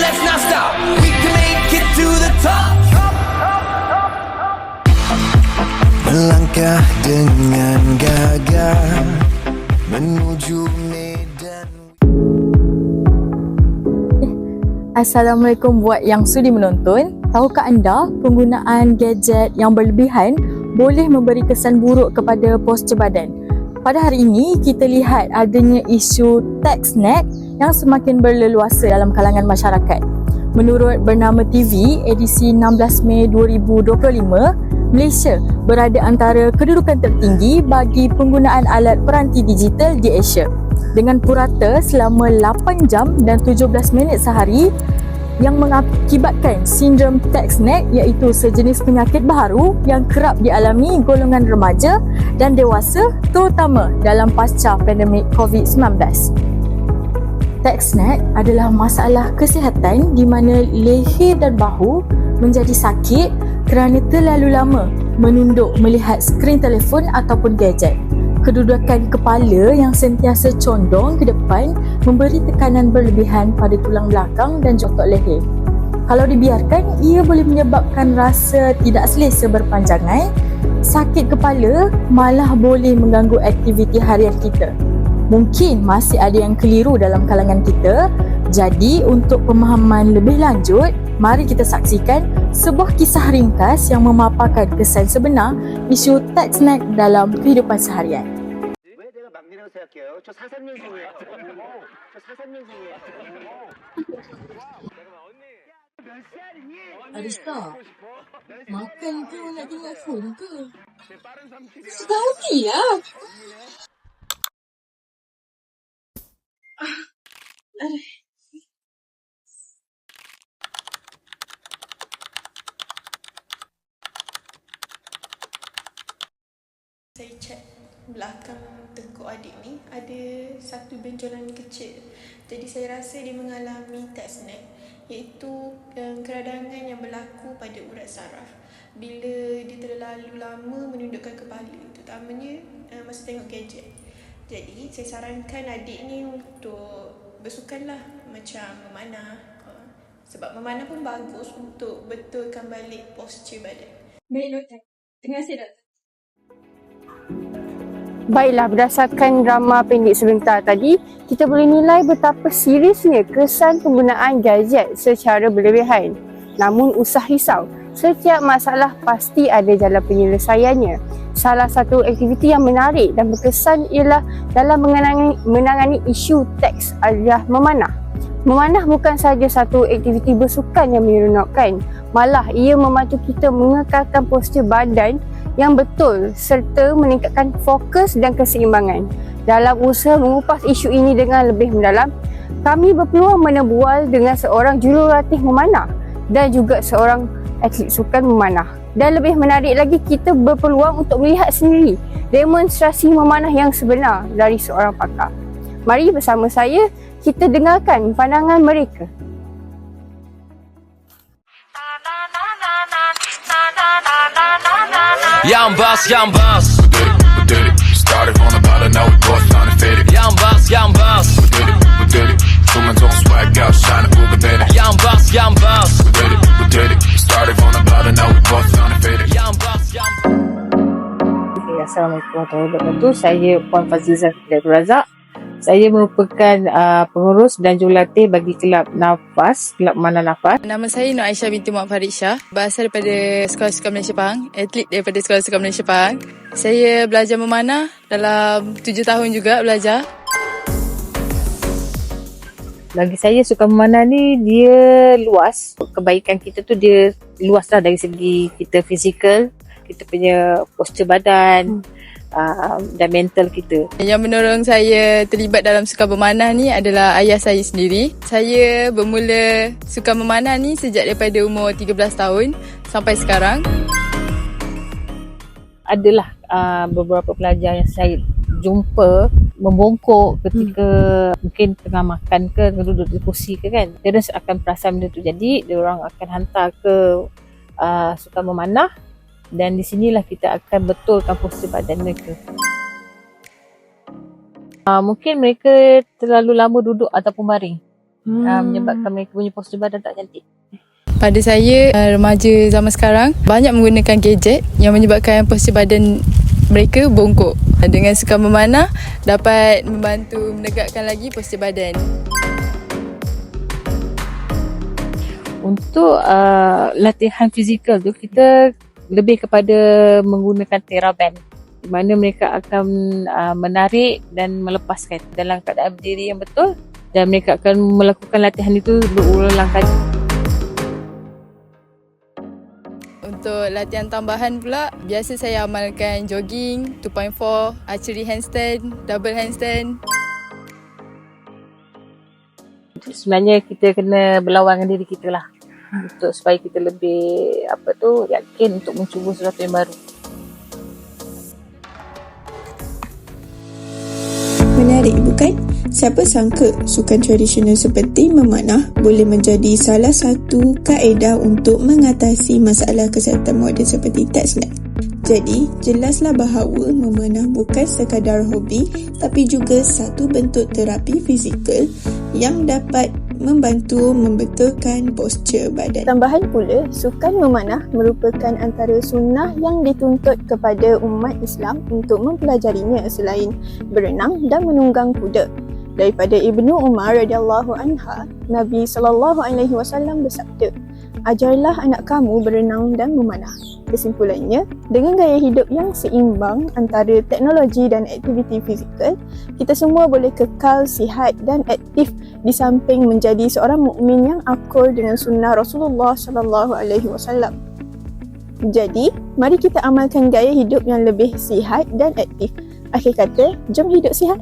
let's not stop. We can make it to the top. Melangkah dengan gagah menuju medan Assalamualaikum buat yang sudi menonton. Tahukah anda penggunaan gadget yang berlebihan boleh memberi kesan buruk kepada postur badan? Pada hari ini, kita lihat adanya isu tech snack yang semakin berleluasa dalam kalangan masyarakat. Menurut Bernama TV, edisi 16 Mei 2025, Malaysia berada antara kedudukan tertinggi bagi penggunaan alat peranti digital di Asia dengan purata selama 8 jam dan 17 minit sehari yang mengakibatkan sindrom tech snack iaitu sejenis penyakit baharu yang kerap dialami golongan remaja dan dewasa terutama dalam pasca pandemik COVID-19. Tech snack adalah masalah kesihatan di mana leher dan bahu menjadi sakit kerana terlalu lama menunduk melihat skrin telefon ataupun gadget kedudukan kepala yang sentiasa condong ke depan memberi tekanan berlebihan pada tulang belakang dan otot leher. Kalau dibiarkan, ia boleh menyebabkan rasa tidak selesa berpanjangan, sakit kepala malah boleh mengganggu aktiviti harian kita. Mungkin masih ada yang keliru dalam kalangan kita, jadi untuk pemahaman lebih lanjut, mari kita saksikan sebuah kisah ringkas yang memaparkan kesan sebenar isu tech snack dalam kehidupan seharian. 살면서 할게요. 저 43년생이에요. 저 43년생이에요. 몇 살이니? 아저씨가 막간 태어나도 보니까 수가 언니야. 아, 나를. Belakang tengkuk adik ni ada satu benjolan kecil. Jadi saya rasa dia mengalami tech snack iaitu um, keradangan yang berlaku pada urat saraf bila dia terlalu lama menundukkan kepala terutamanya uh, masa tengok gadget. Jadi saya sarankan adik ni untuk bersukanlah macam memanah uh, sebab memanah pun bagus untuk betulkan balik postur badan. Baik doktor. Terima kasih doktor. Baiklah, berdasarkan drama pendek sebentar tadi, kita boleh nilai betapa seriusnya kesan penggunaan gadget secara berlebihan. Namun usah risau, setiap masalah pasti ada jalan penyelesaiannya. Salah satu aktiviti yang menarik dan berkesan ialah dalam menangani, menangani isu teks adalah memanah. Memanah bukan sahaja satu aktiviti bersukan yang menyeronokkan, malah ia membantu kita mengekalkan postur badan yang betul serta meningkatkan fokus dan keseimbangan. Dalam usaha mengupas isu ini dengan lebih mendalam, kami berpeluang menebual dengan seorang jurulatih memanah dan juga seorang atlet sukan memanah. Dan lebih menarik lagi, kita berpeluang untuk melihat sendiri demonstrasi memanah yang sebenar dari seorang pakar. Mari bersama saya, kita dengarkan pandangan mereka. Ja, Bas, ja. We did it, we did it. Started from the bottom, now we got trying to fit Yam Bas. een Bas. ja, een. We did it, we did it. Swag out, shine de benen. Ja, een ja. We did it, we did it. Started from the bottom, now we got trying to fit it. Bas, een Bas. Assalamualaikum warahmatullahi wabarakatuh. Saya сразу вот это тут, Saya merupakan uh, pengurus dan jurulatih bagi kelab Nafas, kelab Mana Nafas. Nama saya Nur Aisyah binti Muhammad Farid Shah. Berasal daripada Sekolah Sukan Malaysia Pahang. Atlet daripada Sekolah Sukan Malaysia Pahang. Saya belajar memanah dalam tujuh tahun juga belajar. Bagi saya sukan memanah ni dia luas. Kebaikan kita tu dia luas lah dari segi kita fizikal, kita punya postur badan uh, dan mental kita. Yang menolong saya terlibat dalam sukan memanah ni adalah ayah saya sendiri. Saya bermula sukan memanah ni sejak daripada umur 13 tahun sampai sekarang. Adalah uh, beberapa pelajar yang saya jumpa membongkok ketika hmm. mungkin tengah makan ke duduk di kursi ke kan dia rasa akan perasan benda tu jadi dia orang akan hantar ke uh, sukan memanah dan di sinilah kita akan betulkan postur badan mereka uh, mungkin mereka terlalu lama duduk ataupun baring hmm. uh, menyebabkan mereka punya postur badan tak cantik. Pada saya, uh, remaja zaman sekarang banyak menggunakan gadget yang menyebabkan postur badan mereka bongkok. Dengan suka memanah dapat membantu menegakkan lagi postur badan. Untuk uh, latihan fizikal tu kita lebih kepada menggunakan TheraBand di mana mereka akan uh, menarik dan melepaskan dalam keadaan berdiri yang betul dan mereka akan melakukan latihan itu berulang kali. Untuk latihan tambahan pula, biasa saya amalkan jogging, 2.4, archery handstand, double handstand. Sebenarnya kita kena berlawan dengan diri kita lah untuk supaya kita lebih apa tu yakin untuk mencuba sesuatu yang baru. Menarik bukan? Siapa sangka sukan tradisional seperti memanah boleh menjadi salah satu kaedah untuk mengatasi masalah kesihatan moden seperti teksnet. Jadi, jelaslah bahawa memanah bukan sekadar hobi tapi juga satu bentuk terapi fizikal yang dapat membantu membetulkan postur badan. Tambahan pula, sukan memanah merupakan antara sunnah yang dituntut kepada umat Islam untuk mempelajarinya selain berenang dan menunggang kuda. Daripada Ibnu Umar radhiyallahu anha, Nabi sallallahu alaihi wasallam bersabda, "Ajarlah anak kamu berenang dan memanah." Kesimpulannya, dengan gaya hidup yang seimbang antara teknologi dan aktiviti fizikal, kita semua boleh kekal sihat dan aktif di samping menjadi seorang mukmin yang akur dengan sunnah Rasulullah sallallahu alaihi wasallam. Jadi, mari kita amalkan gaya hidup yang lebih sihat dan aktif. Akhir kata, jom hidup sihat.